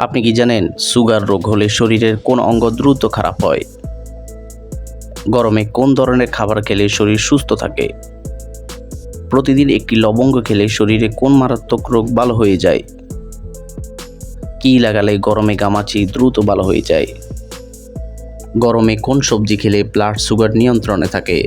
আপনি কি জানেন, সুগার রোগ হলে শরীরের কোন অঙ্গ দ্রুত খারাপ হয়? গরমে কোন ধরনের খাবার খেলে শরীর সুস্থ থাকে? প্রতিদিন একটি লবঙ্গ খেলে শরীরে কোন মারাত্মক রোগ ভালো হয়ে যায়? কী লাগালে গরমে গামাচি দ্রুত ভালো হয়ে যায়? গরমে কোন সবজি খেলে ব্লাড সুগার নিয়ন্ত্রণে থাকে?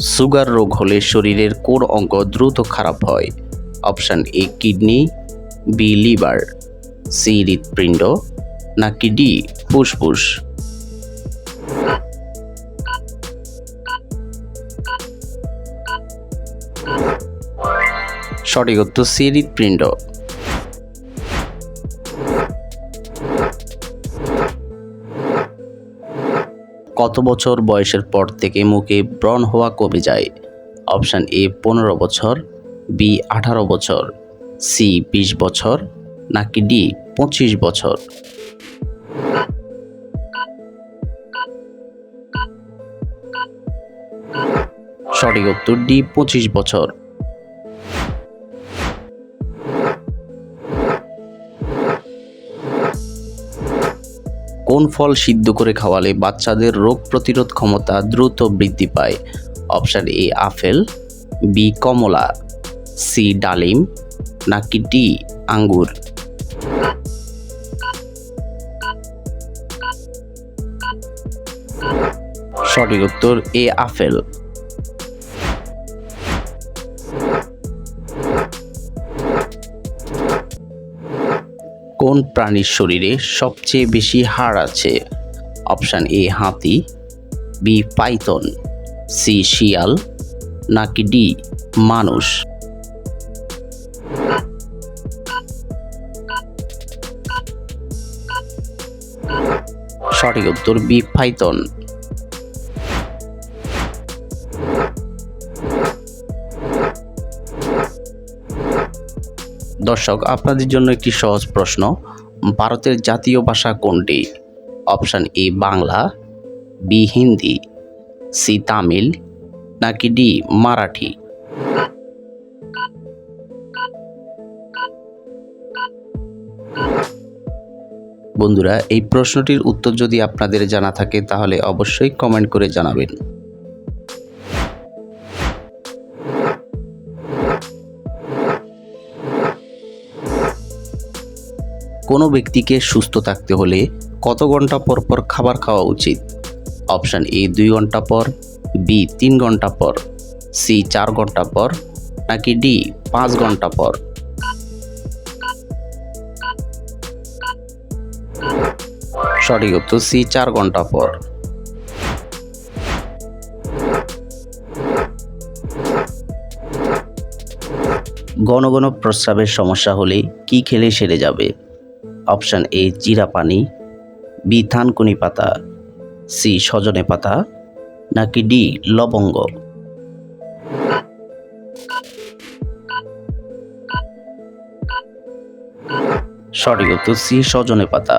সুগার রোগ হলে শরীরের কোন অঙ্গ দ্রুত খারাপ হয়। Option A, kidney, B, liver, C, হৃৎপিণ্ড, নাকি ডি, ফুসফুস। সঠিক উত্তর সি, হৃৎপিণ্ড। কত বছর বয়সের পর থেকে মুখে ব্রণ হওয়া কমে যায়? অপশান এ, পনেরো বছর, বি, আঠারো বছর, সি, বিশ বছর, নাকি ডি, পঁচিশ বছর? সঠিক উত্তর ডি, পঁচিশ বছর। কোন ফল সিদ্ধ করে খাওয়ালে বাচ্চাদের রোগ প্রতিরোধ ক্ষমতা দ্রুত বৃদ্ধি পায়? অপশান এ, আপেল, বি, কমলা, সি, ডালিম, নাকি ডি, আঙ্গুর? সঠিক উত্তর, এ, আপেল। কোন প্রাণীর শরীরে সবচেয়ে বেশি হাড় আছে? অপশান এ, হাতি, বি, পাইথন, সি, শিয়াল, নাকি ডি, মানুষ? সঠিক উত্তর, বি, পাইথন। দর্শক, আপনাদের জন্য একটি সহজ প্রশ্ন। ভারতের জাতীয় ভাষা কোনটি? Option A, Bangla, B, Hindi, C, Tamil, নাকি ডি, মারাঠি? বন্ধুরা, এই প্রশ্নটির উত্তর যদি আপনাদের জানা থাকে, তাহলে অবশ্যই কমেন্ট করে জানাবেন। কোনো ব্যক্তিকে সুস্থ থাকতে হলে কত ঘণ্টা পর পর খাবার খাওয়া উচিত? অপশান এ, দুই ঘণ্টা পর, বি, তিন ঘণ্টা পর, সি, চার ঘণ্টা পর, নাকি ডি, পাঁচ ঘণ্টা পর? সঠিক উত্তর সি, চার ঘণ্টা পর। ঘন ঘন প্রস্রাবের সমস্যা হলে কি খেলে সেরে যাবে? অপশান এ জিরা পানি, বি থানকুনি পাতা, সি সজনে পাতা, নাকি ডি লবঙ্গ। সঠিক উত্তর সি সজনে পাতা।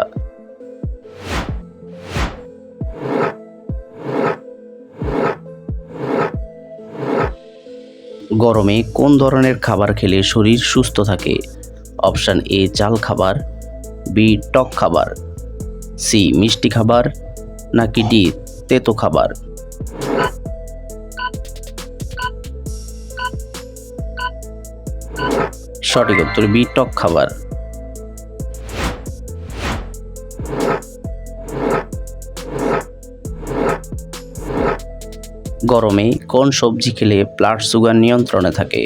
গরমে কোন ধরনের খাবার খেলে শরীর সুস্থ থাকে? অপশান এ চাল খাবার বি টক খাবার, সি মিষ্টি খাবার, নাকি ডি তেতো খাবার? সঠিক উত্তর বি টক খাবার। গরমে কোন সবজি খেলে ব্লাড সুগার নিয়ন্ত্রণে থাকে?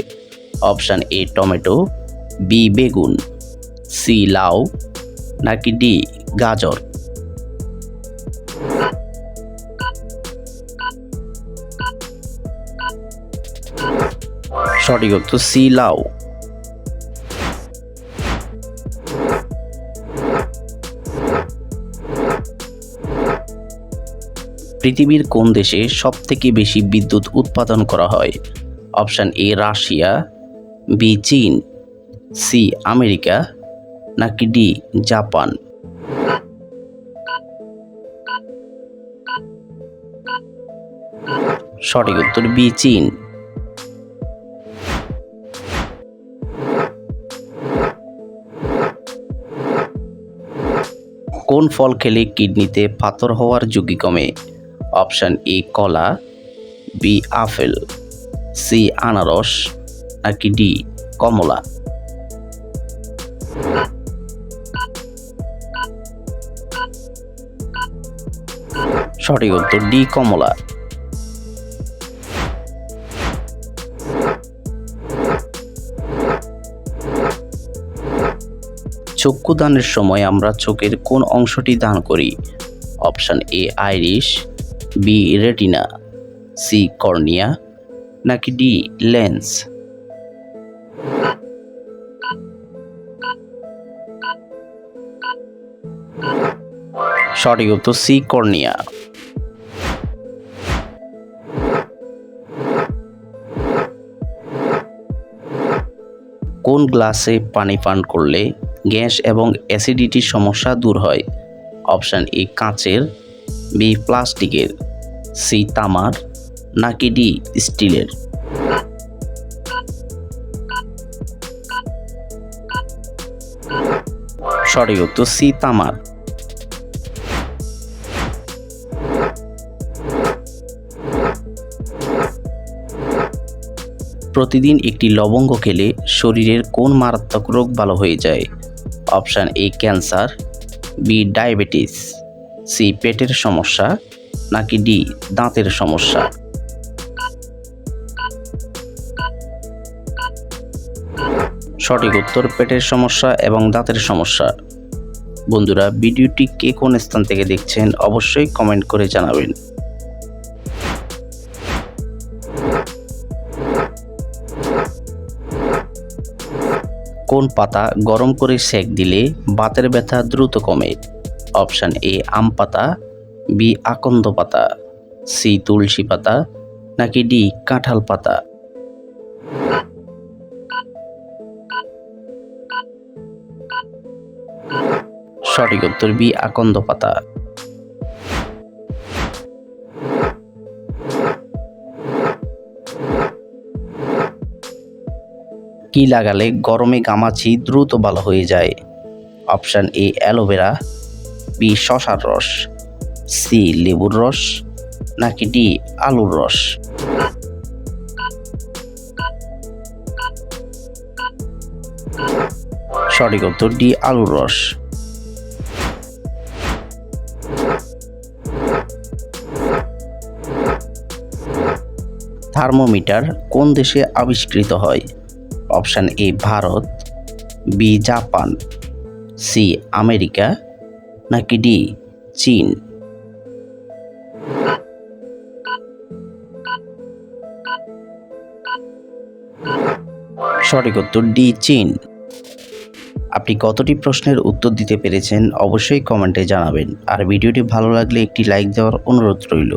অপশান এ টমেটো, বি বেগুন, সি লাউ নাকি ডি, গাজর? সঠিক উত্তর সি, লাউ। পৃথিবীর কোন দেশে সবথেকে বেশি বিদ্যুৎ উৎপাদন করা হয়? অপশান এ, রাশিয়া, বি, চীন, সি, আমেরিকা নাকি ডি, জাপান? সঠিক উত্তর বি, চীন। কোন ফল খেলে কিডনিতে পাথর হওয়ার ঝুঁকি কমে? অপশান এ, কলা, বি, আপেল, সি, আনারস, নাকি ডি, কমলা? সঠিক উত্তর ডি, কমলা। চক্ষু দানের সময় আমরা চোখের কোন অংশটি দান করি? Option A, iris, B, retina, C, cornea, নাকি ডি, লেন্স? সঠিক উত্তর সি কর্নিয়া। কোন গ্লাসে পানি পান করলে গ্যাস এবং অ্যাসিডিটির সমস্যা দূর হয়? অপশান এ, কাঁচের, বি, প্লাস্টিকের, সি, তামার, নাকি ডি, স্টিলের? সঠিক উত্তর সি, তামার। প্রতিদিন একটি লবঙ্গ খেলে শরীরের কোন মারাত্মক রোগ ভালো হয়ে যায়? Option A, cancer, B, diabetes, C, পেটের সমস্যা, নাকি ডি, দাঁতের সমস্যা। সঠিক উত্তর, পেটের সমস্যা এবং দাঁতের সমস্যা। বন্ধুরা, ভিডিওটি কে কোন স্থান থেকে দেখছেন অবশ্যই কমেন্ট করে জানাবেন। কোন পাতা গরম করে সেক দিলে বাতের ব্যথা দ্রুত কমে? অপশান এ, আম পাতা, বি, আকন্দ পাতা, সি, তুলসী পাতা, নাকি ডি, কাঁঠাল পাতা? সঠিক উত্তর বি, আকন্দ পাতা। কি লাগালে গরমে গামাছি দ্রুত ভালো হয়ে যায়? অপশান এ, অ্যালোভেরা, বি, শশার রস, সি, লেবুর রস, নাকি ডি, আলুর রস? সঠিক উত্তর ডি, আলুর রস। থার্মোমিটার কোন দেশে আবিষ্কৃত হয়? Option A Bharat, B Japan, C America, নাকি ডি চীন? সঠিক উত্তর ডি চীন। আপনি কতটি প্রশ্নের উত্তর দিতে পেরেছেন অবশ্যই কমেন্টে জানাবেন। আর ভিডিওটি ভালো লাগলে একটি লাইক দেওয়ার অনুরোধ রইল।